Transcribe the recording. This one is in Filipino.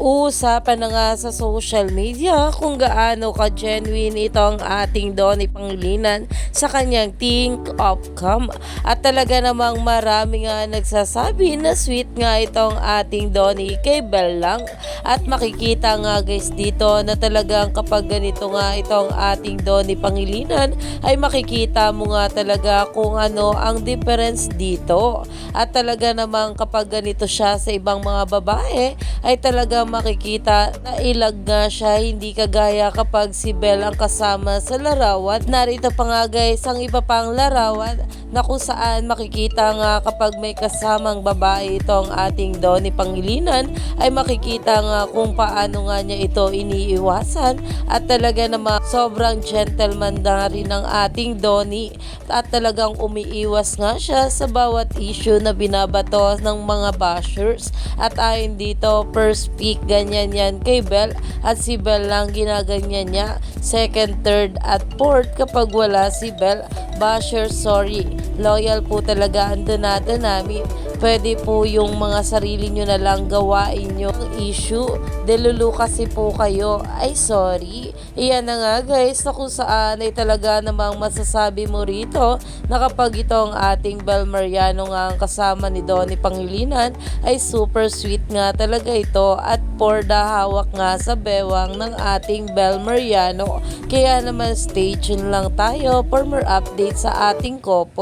Uusapan na nga sa social media kung gaano ka-genuine itong ating Donnie Pangilinan sa kanyang think of come. At talaga namang marami nga nagsasabi na sweet nga itong ating Donnie kay Bell lang. At makikita nga guys dito na talagang kapag ganito nga itong ating Donnie Pangilinan ay makikita mo nga talaga kung ano ang difference dito. At talaga namang kapag ganito siya sa ibang mga babae ay talaga makikita na ilag nga siya. Hindi kagaya kapag si Belle ang kasama sa larawan. Narito pa nga guys ang iba pang larawan na kung saan makikita nga kapag may kasamang babae itong ating Donnie Pangilinan ay makikita nga kung paano nga niya ito iniiwasan. At talaga naman sobrang gentleman na rin ng ating Donnie. At talagang umiiwas nga siya sa bawat issue na binabato ng mga bashers. At ayon dito first ganyan yan kay Bell at si Bell lang ginaganyan niya. Second, third at fourth kapag wala si Bell basher sorry loyal po talaga ang donado namin pwede po yung mga sarili nyo na lang gawain yung issue. Delulu kasi po kayo. Ay sorry. Iyan na nga guys. Na kung saan? Ay talaga namang masasabi mo rito na kapag itong ating Bel Mariano nga ang kasama ni Donnie Pangilinan ay super sweet nga talaga ito at the hawak nga sa bewang ng ating Bel Mariano. Kaya naman stay tuned lang tayo for more updates sa ating couple